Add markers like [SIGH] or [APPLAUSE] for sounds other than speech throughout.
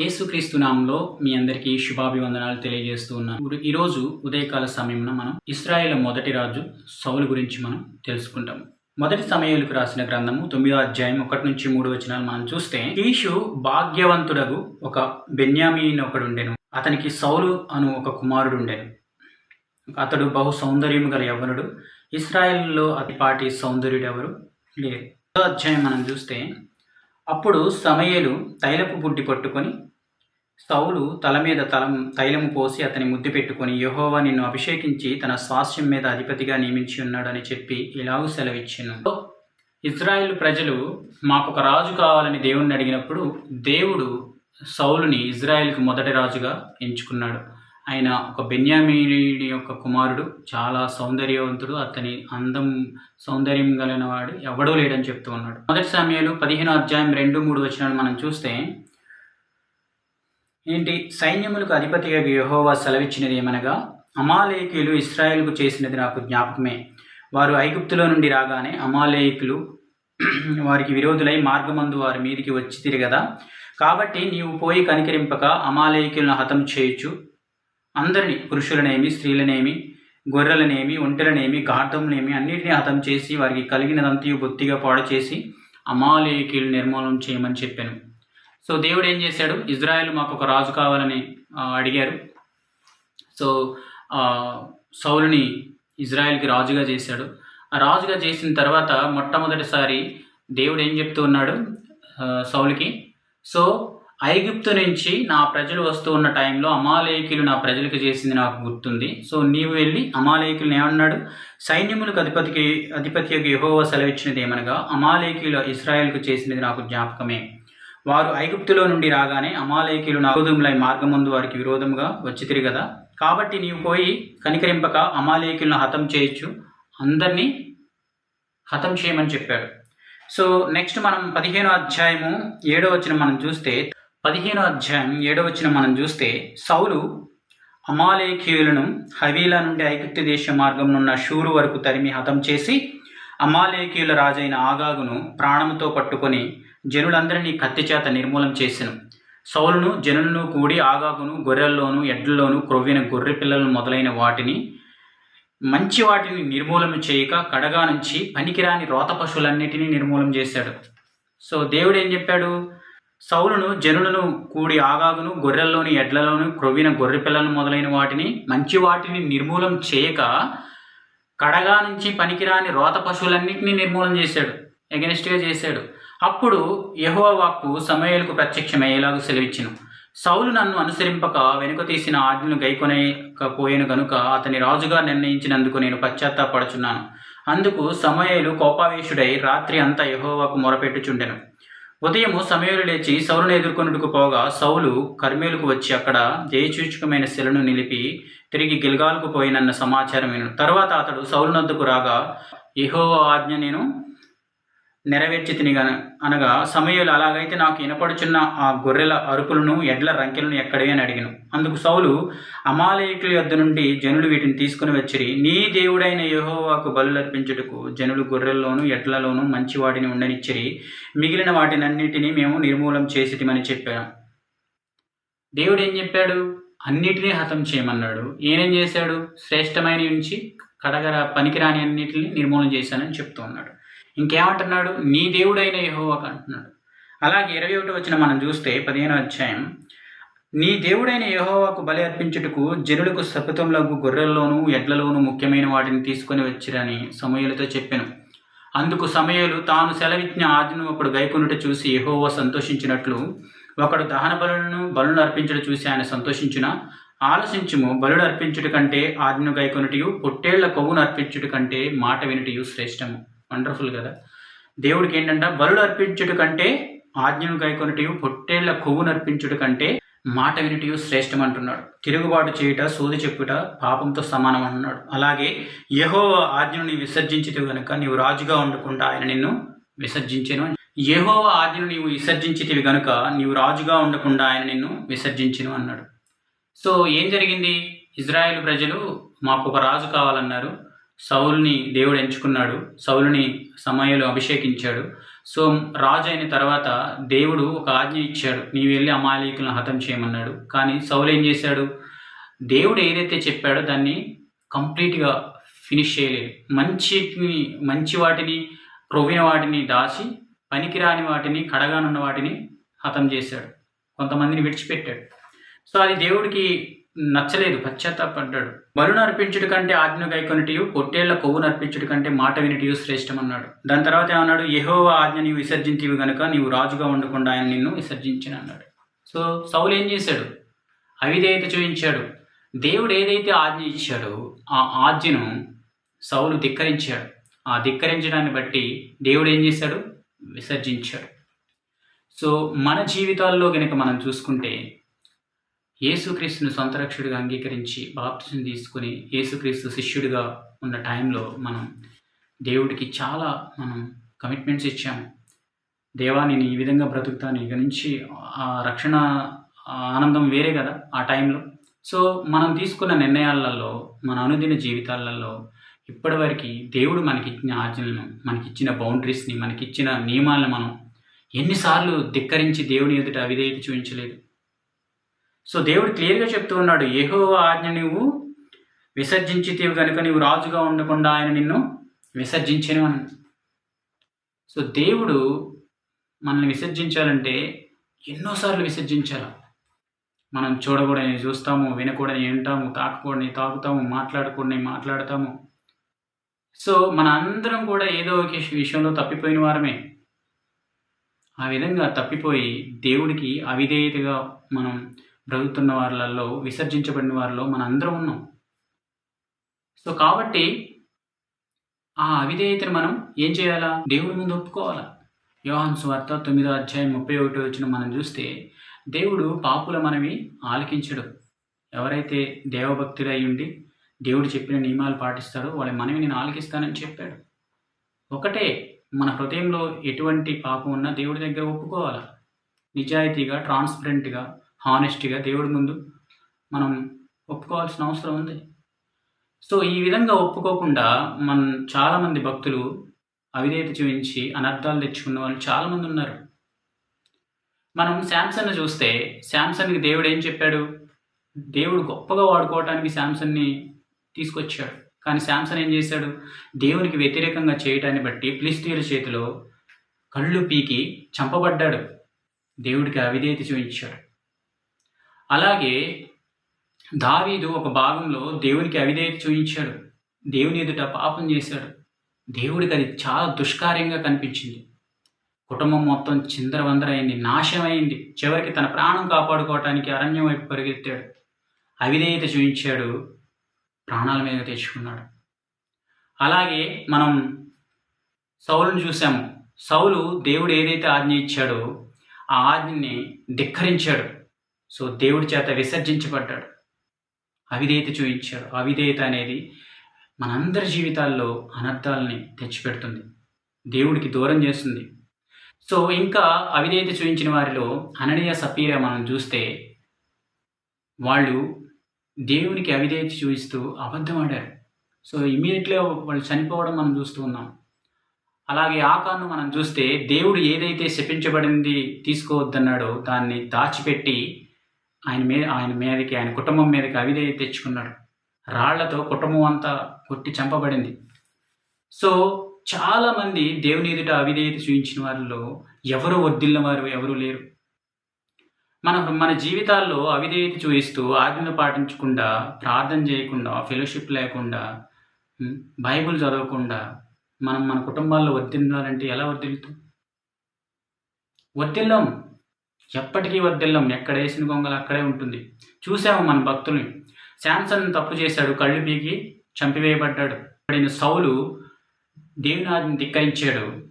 యేసుక్రీస్తు నామంలో మీ అందరికీ శుభాభివందనాలు తెలియజేస్తూ ఉన్నాను. ఈరోజు ఉదయకాల సమయంలో మనం ఇస్రాయేల్ మొదటి రాజు సౌలు గురించి మనం తెలుసుకుంటాం మొదటి సమయాలకు రాసిన గ్రంథము తొమ్మిదో అధ్యాయం ఒకటి నుంచి మూడు వచనాలు మనం చూస్తే ఈషు భాగ్యవంతుడగు ఒక బెన్యామీన్ ఒకడు ఉండెను. అతనికి సౌలు అను ఒక కుమారుడు ఉండెను. అతడు బహు సౌందర్యము గల యవ్వనుడు. ఇస్రాయేల్లో అతిపాటి సౌందర్యుడు ఎవరు లేరు అధ్యాయం మనం చూస్తే అప్పుడు సమయలు తైలపు బుడ్డి పట్టుకొని సౌలు తల మీద తలం తైలము పోసి అతని ముద్దు పెట్టుకుని యహోవా నిన్ను అభిషేకించి తన స్వాస్థ్యం మీద అధిపతిగా నియమించి ఉన్నాడని చెప్పి ఇలాగూ సెలవిచ్చాను. ఇజ్రాయెల్ ప్రజలు మాకు ఒక రాజు కావాలని దేవుణ్ణి అడిగినప్పుడు దేవుడు సౌలుని ఇజ్రాయెల్కి మొదటి రాజుగా ఎంచుకున్నాడు. ఆయన ఒక బెన్యామీని యొక్క కుమారుడు చాలా సౌందర్యవంతుడు అతని అందం సౌందర్యం కలిగిన వాడు ఎవడూ లేడని చెప్తూ ఉన్నాడు. మొదటి సమయాలు పదిహేను అధ్యాయం రెండు మూడు వచ్చినాడు మనం చూస్తే ఏంటి? సైన్యములకు అధిపతిగా యహోవా సెలవిచ్చినది ఏమనగా అమాలేకులు ఇస్రాయేల్కు చేసినది నాకు జ్ఞాపకమే. వారు ఐగుప్తులో నుండి రాగానే అమాలేకులు [CLEARS THROAT] వారికి విరోధులై మార్గమందు వారి మీదికి వచ్చి తిరిగదా? కాబట్టి నీవు పోయి కనికరింపక అమాలేకులను హతం చేయొచ్చు అందరిని పురుషులనేమి స్త్రీలనేమి గొర్రెలనేమి ఒంటెలనేమి ఘాటంనేమి అన్నిటిని హతం చేసి వారికి కలిగినదంతయు బొత్తిగా పాడు చేసి అమాలేకీలు నిర్మూలనం చేయమని చెప్పాను. సో దేవుడు ఏం చేశాడు? ఇజ్రాయెల్ మాకు ఒక రాజు కావాలని అడిగారు. సో సౌలుని ఇజ్రాయెల్కి రాజుగా చేశాడు. ఆ రాజుగా చేసిన తర్వాత మొట్టమొదటిసారి దేవుడు ఏం చెప్తూ ఉన్నాడు సౌలుకి? సో ఐగుప్తు నుంచి నా ప్రజలు వస్తూ ఉన్న టైంలో అమాలేకులు నా ప్రజలకు చేసింది నాకు గుర్తుంది. సో నీవు వెళ్ళి అమాలయకులను ఏమన్నాడు? సైన్యములకు అధిపతికి అధిపతి యొక్క యహోవ సెలవిచ్చినది ఏమనగా అమాలేకులు ఇస్రాయల్కు చేసినది నాకు జ్ఞాపకమే. వారు ఐగుప్తులో నుండి రాగానే అమాలేకీలు నాగుదుములై మార్గముందు వారికి విరోధముగా వచ్చి తిరిగదా? కాబట్టి నీవు పోయి కనికరింపక అమాలేకీలను హతం చేయొచ్చు. అందరినీ హతం చేయమని చెప్పాడు. సో నెక్స్ట్ మనం పదిహేనో అధ్యాయము ఏడో వచ్చిన మనం చూస్తే పదిహేనో అధ్యాయం ఏడో వచ్చిన మనం చూస్తే సౌలు అమాలేకీయులను హవీలా నుండి ఐగుప్తు దేశ మార్గంనున్న షూరు వరకు తరిమి హతం చేసి అమాలేకీయుల రాజైన ఆగాగును ప్రాణముతో పట్టుకొని జనులందరినీ కత్తి చేత నిర్మూలం చేసెను. సౌలును జనులను కూడి ఆగాగును గొర్రెల్లోను ఎడ్లలోను క్రొవ్విన గొర్రె పిల్లలను మొదలైన వాటిని మంచి వాటిని నిర్మూలన చేయక కడగా నుంచి పనికిరాని రోత పశువులన్నిటినీ నిర్మూలం చేశాడు. సో దేవుడు ఏం చెప్పాడు? సౌలును జనులను కూడి ఆగాగును గొర్రెల్లోని ఎడ్లలోను క్రొవ్విన గొర్రె పిల్లలను మొదలైన వాటిని మంచి వాటిని నిర్మూలం చేయక కడగా నుంచి పనికిరాని రోత పశువులన్నింటినీ నిర్మూలన చేశాడు. ఎగెనిస్ట్గా చేశాడు. అప్పుడు యహోవా వాక్కు సమయలకు ప్రత్యక్షమయ్యేలాగా సెలవిచ్చును. సౌలు నన్ను అనుసరింపక వెనుక తీసిన ఆజ్ఞను గైకొనకపోయాను గనుక అతని రాజుగా నిర్ణయించినందుకు నేను పశ్చాత్తాపడుచున్నాను. అందుకు సమయలు కోపావేశుడై రాత్రి అంతా యహోవాకు మొరపెట్టుచుండెను. ఉదయము సమయలు లేచి సౌలును ఎదుర్కొనుటకు పోగా సౌలు కర్మేలకు వచ్చి అక్కడ జయచూచకమైన శిలను నిలిపి తిరిగి గిల్గాలకు పోయినన్న సమాచారం విను. తర్వాత అతడు సౌలునొద్దకు రాగా యహోవా ఆజ్ఞ నేను నెరవేర్చితిని అనగా సమయంలో అలాగైతే నాకు వినపడుచున్న ఆ గొర్రెల అరుపులను ఎడ్ల రంకెలను ఎక్కడే అని అడిగిను. అందుకు సౌలు అమాలయకుల యొద్ద నుండి జనులు వీటిని తీసుకుని వచ్చిరి. నీ దేవుడైన యెహోవాకు బలులర్పించుటకు జనులు గొర్రెల్లోనూ ఎడ్లలోనూ మంచి వాటిని ఉండనిచ్చిరి. మిగిలిన వాటినన్నిటినీ మేము నిర్మూలం చేసిటిమని చెప్పాను. దేవుడు ఏం చెప్పాడు? అన్నిటినీ హతం చేయమన్నాడు. ఈయనేం చేశాడు? శ్రేష్టమైన నుంచి కడగర పనికిరాని అన్నిటిని నిర్మూలన చేశానని చెప్తూ ఉన్నాడు. ఇంకేమంటున్నాడు? నీ దేవుడైన యహోవాకు అంటున్నాడు. అలాగే ఇరవై ఒకటి వచ్చిన మనం చూస్తే పదిహేను అధ్యాయం. నీ దేవుడైన యహోవాకు బలి అర్పించుటకు జనులకు సపుతంలకు గొర్రెల్లోనూ ఎడ్లలోనూ ముఖ్యమైన వాటిని తీసుకొని వచ్చిరని సమయలతో చెప్పాను. అందుకు సమయలు తాను సెలవిచ్చిన ఆజ్ఞను ఒకడు గైకొనుట చూసి యహోవా సంతోషించినట్లు ఒకడు దహన బలులను బలును అర్పించుట చూసి ఆయన సంతోషించిన? ఆలోచించుము బలుడు అర్పించుట కంటే ఆజ్ఞను గైకొనుటయు పొట్టేళ్ళ కొవ్వును అర్పించుట కంటే మాట వినుటయు శ్రేష్టము. వండర్ఫుల్ కదా. దేవుడికి ఏంటంటే బలుడు అర్పించుట కంటే ఆజ్ఞను గైకొనుటయు పొట్టేళ్ళ కొవ్వును అర్పించుట కంటే మాట వినుటయు శ్రేష్టం అంటున్నాడు తిరుగుబాటు చేయుట సోది చెప్పుట పాపంతో సమానం అంటున్నాడు అలాగే యహో ఆజ్ఞను నీ విసర్జించితే గనుక నీవు రాజుగా ఉండకుండా ఆయన నిన్ను విసర్జించెను. యహో ఆజ్ఞను నీవు విసర్జించితివి గనుక నీవు రాజుగా ఉండకుండా ఆయన నిన్ను విసర్జించెను అన్నాడు. సో ఏం జరిగింది? ఇజ్రాయెల్ ప్రజలు మాకు ఒక రాజు కావాలన్నారు. సౌల్ని దేవుడు ఎంచుకున్నాడు సౌలుని సమయంలో అభిషేకించాడు. సో రాజు అయిన తర్వాత దేవుడు ఒక ఆజ్ఞ ఇచ్చాడు నీవు వెళ్ళి అమాయకులను హతం చేయమన్నాడు. కానీ సౌలు ఏం చేశాడు? దేవుడు ఏదైతే చెప్పాడో దాన్ని కంప్లీట్గా ఫినిష్ చేయలేదు. మంచిని మంచి వాటిని క్రొవ్విన వాటిని దాచి పనికిరాని వాటిని కడగానున్న వాటిని హతం చేశాడు. కొంతమందిని విడిచిపెట్టాడు. సో అది దేవుడికి నచ్చలేదు పశ్చాత్తాపడ్డాడు బలును అర్పించుడు కంటే ఆజ్ఞ గైకొనిటియు పొట్టేళ్ళ కొవ్వు నర్పించుడు కంటే మాట వినిటియు శ్రేష్టం అన్నాడు దాని తర్వాత ఏమన్నాడు? యహోవ ఆజ్ఞ నీవు విసర్జించేవి గనుక నీవు రాజుగా ఉండకుండా ఆయన నిన్ను విసర్జించిన అన్నాడు సో సౌలు ఏం చేశాడు? అవిధేయత చూపించాడు. దేవుడు ఏదైతే ఆజ్ఞ ఇచ్చాడో ఆ ఆజ్ఞను సౌలు ధిక్కరించాడు. ఆ ధిక్కరించడాన్ని బట్టి దేవుడు ఏం చేశాడు? విసర్జించాడు. సో మన జీవితాల్లో కనుక మనం చూసుకుంటే యేసుక్రీస్తుని సొంత రక్షుడిగా అంగీకరించి బాప్తిజం తీసుకుని యేసుక్రీస్తు శిష్యుడిగా ఉన్న టైంలో మనం దేవుడికి చాలా మనం కమిట్మెంట్స్ ఇచ్చాము. దేవా నేను ఈ విధంగా బ్రతుకుతాను ఇక నుంచి ఆ రక్షణ ఆనందం వేరే కదా ఆ టైంలో. సో మనం తీసుకున్న నిర్ణయాలలో మన అనుదిన జీవితాలలో ఇప్పటివరకు దేవుడు మనకిచ్చిన ఆజ్ఞలను మనకిచ్చిన బౌండరీస్ని మనకిచ్చిన నియమాలను మనం ఎన్నిసార్లు ధిక్కరించి దేవుని ఎదుట అవిధేయత చూపించలేదు. సో దేవుడు క్లియర్గా చెప్తూ ఉన్నాడు ఏహో ఆజ్ఞ నువ్వు విసర్జించితేవి కనుక నీవు రాజుగా ఉండకుండా ఆయన నిన్ను విసర్జించను అని. సో దేవుడు మనల్ని విసర్జించాలంటే ఎన్నోసార్లు విసర్జించాలి. మనం చూడకూడని చూస్తాము వినకూడని వింటాము తాకకూడని తాగుతాము మాట్లాడకూడని మాట్లాడతాము. సో మన అందరం కూడా ఏదో ఒక విషయంలో తప్పిపోయిన వారమే. ఆ విధంగా తప్పిపోయి దేవుడికి అవిధేయతగా మనం బ్రతుకుతున్న వారిలో విసర్జించబడిన వారిలో మన అందరం ఉన్నాం. సో కాబట్టి ఆ అవిధేయతను మనం ఏం చేయాలా? దేవుడి ముందు ఒప్పుకోవాలా? యోహాన్ స్వార్త తొమ్మిదో అధ్యాయం ముప్పై ఒకటి వచ్చిన మనం చూస్తే దేవుడు పాపుల మనవి ఆలకించడు. ఎవరైతే దేవభక్తులు ఉండి దేవుడు చెప్పిన నియమాలు పాటిస్తాడో వాళ్ళ మనవి నేను ఆలకిస్తానని చెప్పాడు. ఒకటే మన హృదయంలో ఎటువంటి పాపం ఉన్నా దేవుడి దగ్గర ఒప్పుకోవాలి? నిజాయితీగా ట్రాన్స్పరెంట్గా హానెస్ట్గా దేవుడి ముందు మనం ఒప్పుకోవాల్సిన అవసరం ఉంది. సో ఈ విధంగా ఒప్పుకోకుండా మన చాలామంది భక్తులు అవిధేయత చూపించి అనర్థాలు తెచ్చుకున్న వాళ్ళు చాలామంది ఉన్నారు. మనం శాంసన్ చూస్తే శాంసన్కి దేవుడు ఏం చెప్పాడు? దేవుడు గొప్పగా వాడుకోవడానికి శాంసన్ని తీసుకొచ్చాడు. కానీ శాంసన్ ఏం చేశాడు? దేవునికి వ్యతిరేకంగా చేయటాన్ని బట్టి ప్లిస్తీయుల చేతిలో కళ్ళు పీకి చంపబడ్డాడు. దేవుడికి అవిధేయత చూపించాడు. అలాగే దావీదు ఒక భాగంలో దేవునికి అవిధేయత చూపించాడు. దేవుని ఎదుట పాపం చేశాడు. దేవుడికి అది చాలా దుష్కార్యంగా కనిపించింది. కుటుంబం మొత్తం చిందరవందరైంది నాశమైంది చివరికి తన ప్రాణం కాపాడుకోవటానికి అరణ్యం వైపు పరిగెత్తాడు. అవిధేయత చూపించాడు ప్రాణాల మీద తెచ్చుకున్నాడు. అలాగే మనం సౌలును చూసాము. సౌలు దేవుడు ఏదైతే ఆజ్ఞ ఇచ్చాడో ఆ ఆజ్ఞని ధిక్కరించాడు. సో దేవుడి చేత విసర్జించబడ్డాడు. అవిధేయత చూపించాడు. అవిధేయత అనేది మనందరి జీవితాల్లో అనర్థాలని తెచ్చిపెడుతుంది. దేవుడికి దూరం చేస్తుంది. సో ఇంకా అవిధేయత చూపించిన వారిలో అననీయ సపీర మనం చూస్తే వాళ్ళు దేవునికి అవిధేయత చూపిస్తూ అబద్ధం ఆడారు. సో ఇమీడియట్గా వాళ్ళు చనిపోవడం మనం చూస్తూ ఉన్నాం. అలాగే ఆకాను మనం చూస్తే దేవుడు ఏదైతే శపించబడింది తీసుకోవద్దన్నాడో దాన్ని దాచిపెట్టి ఆయన మీద ఆయన మీదకి ఆయన కుటుంబం మీదకి అవిధేయత తెచ్చుకున్నాడు. రాళ్ళతో కుటుంబం అంతా కొట్టి చంపబడింది. సో చాలామంది దేవుని ఎదుట అవిధేయత చూపించిన వారిలో ఎవరు వర్దిల్లిన వారు ఎవరు లేరు. మన మన జీవితాల్లో అవిధేయత చూపిస్తూ ఆజ్ఞలు పాటించకుండా ప్రార్థన చేయకుండా ఫెలోషిప్ లేకుండా బైబుల్ చదవకుండా మనం మన కుటుంబాల్లో వర్దిల్లాలంటే ఎలా వర్దిల్తాం వర్దిల్లాం ఎప్పటికీ వర్దిల్లం ఎక్కడ వేసిన గొంగలు అక్కడే ఉంటుంది. చూసాము మన భక్తుల్ని. శాంసన్ తప్పు చేశాడు. కళ్ళు పీకి చంపివేయబడ్డాడు. పడిన సౌలు దేవుని ధిక్కరించాడు.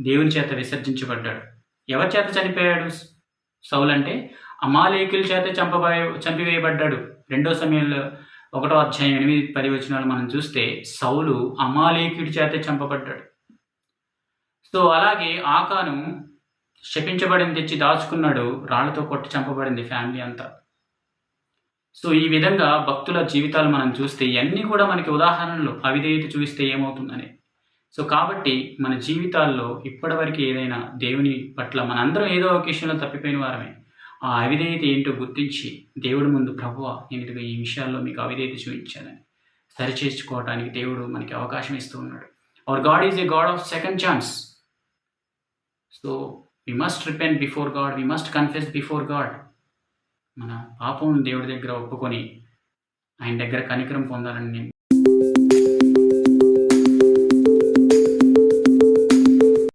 దేవుని చేత విసర్జించబడ్డాడు. ఎవరి చేత చనిపోయాడు సౌలు అంటే అమాలేకుల చేత చంపబోయ చంపివేయబడ్డాడు. రెండో సమయంలో ఒకటో అధ్యాయం ఎనిమిది పది వచ్చినాలు మనం చూస్తే సౌలు అమాలేకుడి చేత చంపబడ్డాడు. సో అలాగే ఆకాను శపించబడింది తెచ్చి దాచుకున్నాడు రాళ్ళతో కొట్టి చంపబడింది ఫ్యామిలీ అంతా. సో ఈ విధంగా భక్తుల జీవితాలు మనం చూస్తే ఇవన్నీ కూడా మనకి ఉదాహరణలు అవిధేయత చూపిస్తే ఏమవుతుందని. సో కాబట్టి మన జీవితాల్లో ఇప్పటివరకు ఏదైనా దేవుని పట్ల మనందరం ఏదో ఒక విషయంలో తప్పిపోయిన వారమే. ఆ అవిధేయత ఏంటో గుర్తించి దేవుడి ముందు ప్రభువ నేను ఇదిగో ఈ విషయాల్లో మీకు అవిధేయత చూపించానని. సరిచేసుకోవడానికి దేవుడు మనకి అవకాశం ఇస్తూ ఉన్నాడు. Our God is a God of second chance so we must repent before God we must confess before God మన పాపం దేవుడి దగ్గర ఒప్పుకొని ఆయన దగ్గర కనికరం పొందాలని నేను